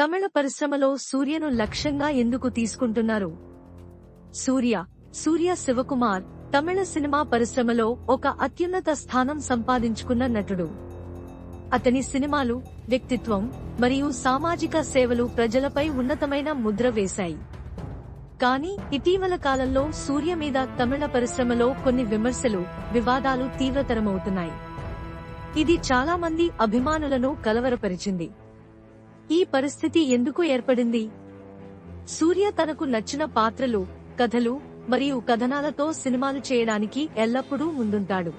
తమిళ పరిశ్రమలో సూర్యను లక్ష్యంగా ఎందుకు తీసుకుంటున్నారు? సూర్య సూర్య శివకుమార్ తమిళ సినిమా పరిశ్రమలో ఒక అత్యున్నత స్థానం సంపాదించుకున్న నటుడు. అతని సినిమాలు వ్యక్తిత్వం మరియు సామాజిక సేవలు ప్రజలపై ఉన్నతమైన ముద్ర వేశాయి. కానీ ఇటీవల కాలంలో సూర్య మీద తమిళ పరిశ్రమలో కొన్ని విమర్శలు వివాదాలు తీవ్రతరమవుతున్నాయి. ఇది చాలా మంది అభిమానులను కలవరపరిచింది. ఈ పరిస్థితి ఎందుకు ఏర్పడింది? సూర్య తనకు నచ్చిన పాత్రలు కథలు మరియు కథనాలతో సినిమాలు చేయడానికి ఎల్లప్పుడూ ముందుంటాడు.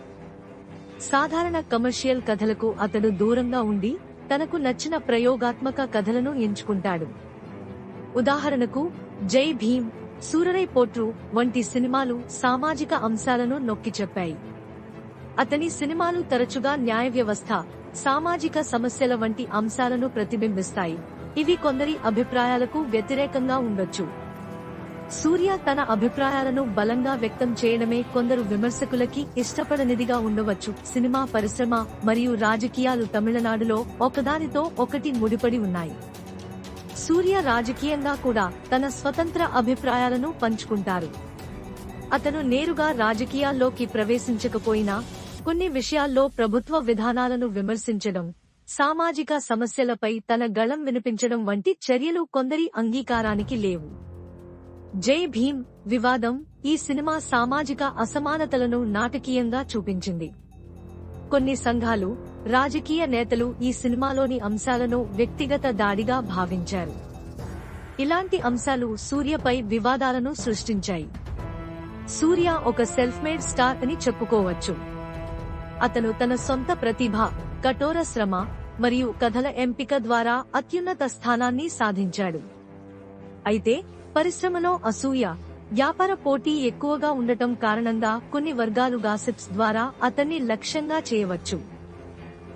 సాధారణ కమర్షియల్ కథలకు అతడు దూరంగా ఉండి తనకు నచ్చిన ప్రయోగాత్మక కథలను ఎంచుకుంటాడు. ఉదాహరణకు జై భీమ్ సూరరై పోట్రు వంటి సినిమాలు సామాజిక అంశాలను నొక్కి చెప్పాయి. అతని సినిమాలు తరచుగా న్యాయ వ్యవస్థ సామాజిక సమస్యల వంటి అంశాలను ప్రతిబింబిస్తాయి. ఇవి కొందరి అభిప్రాయాలకు వ్యతిరేకంగా ఉండొచ్చు. సూర్య తన అభిప్రాయాలను బలంగా వ్యక్తం చేయడమే కొందరు విమర్శకులకి ఇష్టపడనిదిగా ఉండవచ్చు. సినిమా పరిశ్రమ మరియు రాజకీయాలు తమిళనాడులో ఒకదానితో ఒకటి ముడిపడి ఉన్నాయి. సూర్య రాజకీయంగా కూడా తన స్వతంత్ర అభిప్రాయాలను పంచుకుంటారు. అతను నేరుగా రాజకీయాల్లోకి ప్రవేశించకపోయినా కొన్ని విషయాల్లో ప్రభుత్వ విధానాలను విమర్శించడం సామాజిక సమస్యలపై తన గళం వినిపించడం వంటి చర్యలు కొందరి అంగీకారానికి లేవు. జై భీమ్ వివాదం ఈ సినిమా సామాజిక అసమానతలను నాటకీయంగా చూపించింది. కొన్ని సంఘాలు రాజకీయ నేతలు ఈ సినిమాలోని అంశాలను వ్యక్తిగత దాడిగా భావించారు. ఇలాంటి అంశాలు సూర్యపై వివాదాలను సృష్టించాయి. సూర్య ఒక సెల్ఫ్ మేడ్ స్టార్ అని చెప్పుకోవచ్చు. అతను తన సొంత ప్రతిభ కఠోర శ్రమ మరియు కథల ఎంపిక ద్వారా అత్యున్నత స్థానాన్ని సాధించాడు. అయితే పరిశ్రమలో అసూయ వ్యాపార పోటీ ఎక్కువగా ఉండటం కారణంగా కొన్ని వర్గాలు గాసిప్స్ ద్వారా అతన్ని లక్ష్యంగా చేయవచ్చు.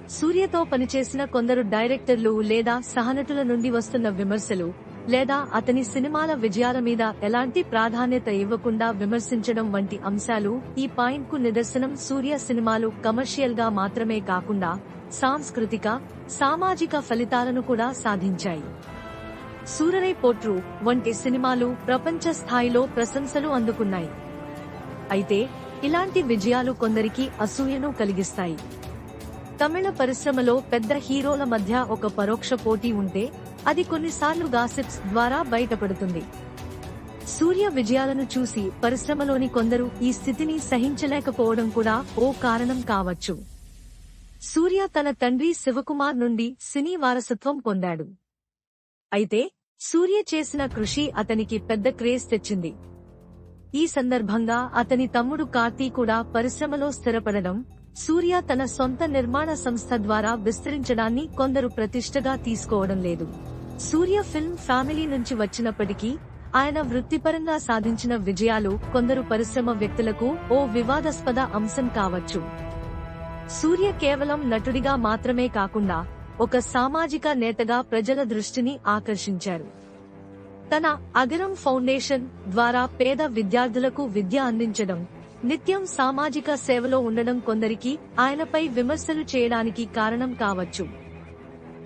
సూర్యతో పనిచేసిన కొందరు డైరెక్టర్లు లేదా సహనటుల నుండి వస్తున్న విమర్శలు లేదా అతని సినిమాల విజయాల మీద ఎలాంటి ప్రాధాన్యత ఇవ్వకుండా విమర్శించడం వంటి అంశాలు ఈ పాయింట్కు నిదర్శనం సూర్య సినిమాలు కమర్షియల్గా మాత్రమే కాకుండా సాంస్కృతిక సామాజిక ఫలితాలను కూడా సాధించాయి. సూరరై పోట్రు వంటి సినిమాలు ప్రపంచ స్థాయిలో ప్రశంసలు అందుకున్నాయి. అయితే ఇలాంటి విజయాలు కొందరికి అసూయను కలిగిస్తాయి. తమిళ పరిశ్రమలో పెద్ద హీరోల మధ్య ఒక పరోక్ష పోటీ ఉంటే అది కొన్నిసార్లు గాసిప్స్ ద్వారా బయటపడుతుంది. సూర్య విజయాలను చూసి పరిశ్రమలోని కొందరు ఈ స్థితిని సహించలేకపోవడం కూడా ఓ కారణం కావచ్చు. సూర్య తన తండ్రి శివకుమార్ నుండి సినీ వారసత్వం పొందాడు. అయితే సూర్య చేసిన కృషి అతనికి పెద్ద క్రేజ్ తెచ్చింది. ఈ సందర్భంగా అతని తమ్ముడు కార్తీ కూడా పరిశ్రమలో స్థిరపడడం సూర్య తన సొంత నిర్మాణ సంస్థ ద్వారా విస్తరించడాన్ని కొందరు ప్రతిష్టగా తీసుకోవడం లేదు. సూర్య ఫిల్మ్ ఫ్యామిలీ నుంచి వచ్చినప్పటికీ ఆయన వృత్తిపరంగా సాధించిన విజయాలు కొందరు పరిశ్రమ వ్యక్తులకు ఓ వివాదాస్పద అంశం కావచ్చు. సూర్య కేవలం నటుడిగా మాత్రమే కాకుండా ఒక సామాజిక నేతగా ప్రజల దృష్టిని ఆకర్షించారు. తన అగరం ఫౌండేషన్ ద్వారా పేద విద్యార్థులకు విద్య అందించడం నిత్యం సామాజిక సేవలో ఉండడం కొందరికి ఆయనపై విమర్శలు చేయడానికి కారణం కావచ్చు.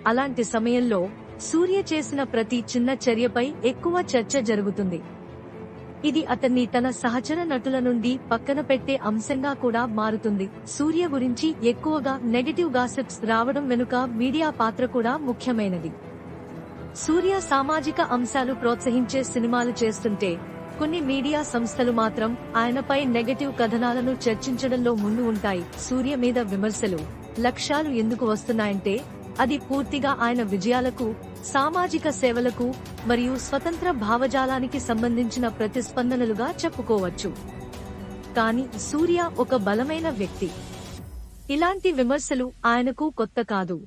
అలాంటి సమయంలో సూర్య చేసిన ప్రతి చిన్న చర్యపై ఎక్కువ చర్చ జరుగుతుంది. ఇది అతన్ని తన సహచర నటుల నుండి పక్కన పెట్టే అంశంగా కూడా మారుతుంది. సూర్య గురించి ఎక్కువగా నెగటివ్ గాసిప్స్ రావడం వెనుక మీడియా పాత్ర కూడా ముఖ్యమైనది. సూర్య సామాజిక అంశాలు ప్రోత్సహించే సినిమాలు చేస్తుంటే కొన్ని మీడియా సంస్థలు మాత్రం ఆయనపై నెగటివ్ కథనాలను చర్చించడంలో ముందు ఉంటాయి. సూర్య మీద విమర్శలు. లక్ష్యాలు ఎందుకు వస్తున్నాయంటే అది పూర్తిగా ఆయన విజయాలకు సామాజిక సేవలకు మరియు స్వతంత్ర భావజాలానికి సంబంధించిన ప్రతిస్పందనలుగా చెప్పుకోవచ్చు. కానీ సూర్య ఒక బలమైన వ్యక్తి. ఇలాంటి విమర్శలు ఆయనకు కొత్త కాదు.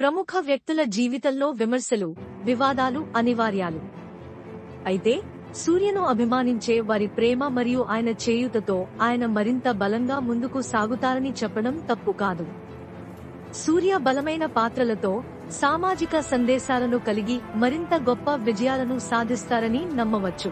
ప్రముఖ వ్యక్తుల జీవితంలో విమర్శలు వివాదాలు అనివార్యాలు. అయితే సూర్యను అభిమానించే వారి ప్రేమ మరియు ఆయన చేయుతతో ఆయన మరింత బలంగా ముందుకు సాగుతారని చెప్పడం తప్పు కాదు. సూర్య బలమైన పాత్రలతో సామాజిక సందేశాలను కలిగి మరింత గొప్ప విజయాలను సాధిస్తారని నమ్మవచ్చు.